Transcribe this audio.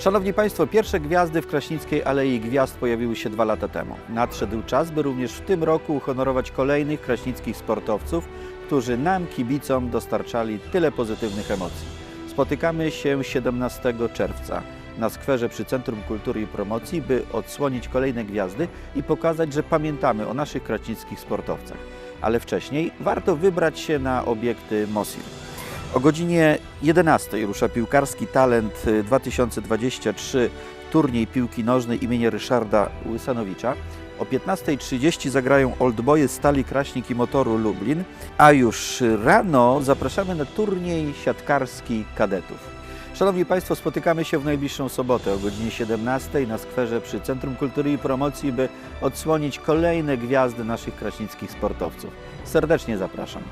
Szanowni Państwo, pierwsze gwiazdy w Kraśnickiej Alei Gwiazd pojawiły się dwa lata temu. Nadszedł czas, by również w tym roku uhonorować kolejnych kraśnickich sportowców, którzy nam, kibicom, dostarczali tyle pozytywnych emocji. Spotykamy się 17 czerwca na skwerze przy Centrum Kultury i Promocji, by odsłonić kolejne gwiazdy i pokazać, że pamiętamy o naszych kraśnickich sportowcach. Ale wcześniej warto wybrać się na obiekty Mosir. O godzinie 11 rusza piłkarski talent y, 2023 turniej piłki nożnej imienia Ryszarda Łysanowicza. O 15.30 zagrają Oldboye Stali Kraśnik i Motoru Lublin, a już rano zapraszamy na turniej siatkarski kadetów. Szanowni Państwo, spotykamy się w najbliższą sobotę o godzinie 17 na skwerze przy Centrum Kultury i Promocji, by odsłonić kolejne gwiazdy naszych kraśnickich sportowców. Serdecznie zapraszam.